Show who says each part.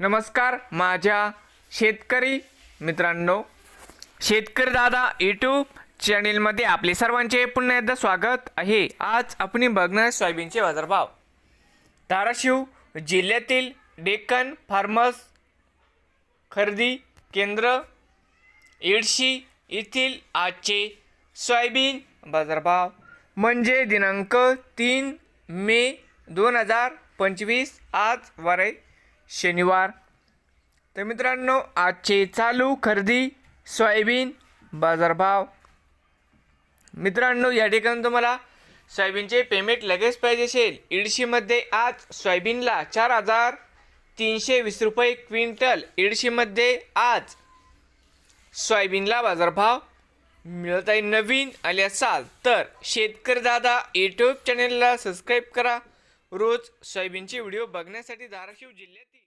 Speaker 1: नमस्कार माझ्या शेतकरी मित्रांनो. शेतकरी दादा यूट्यूब चॅनेलमध्ये आपले सर्वांचे पुन्हा एकदा स्वागत आहे. आज आपण बघणार सोयाबीनचे बाजारभाव. धाराशिव जिल्ह्यातील डेक्कन फार्मर्स खरेदी केंद्र येडशी येथील आजचे सोयाबीन बाजारभाव. म्हणजे दिनांक तीन मे दोन हजार पंचवीस आज वारे शनिवार. तर मित्रांनो आजचे चालू खरेदी सोयाबीन बाजारभाव. मित्रांनो या ठिकाणी तुम्हाला सोयाबीनचे पेमेंट लगेच पाहिजे असेल. इडशीमध्ये आज सोयाबीनला चार हजार तीनशे वीस रुपये क्विंटल. इडशीमध्ये आज सोयाबीनला बाजारभाव मिळत आहे नवीन आले असाल तर शेतकरी दादा यूट्यूब चॅनेलला सबस्क्राईब करा. रोज सोयाबीनचे व्हिडिओ बघण्यासाठी धाराशिव जिल्ह्यातील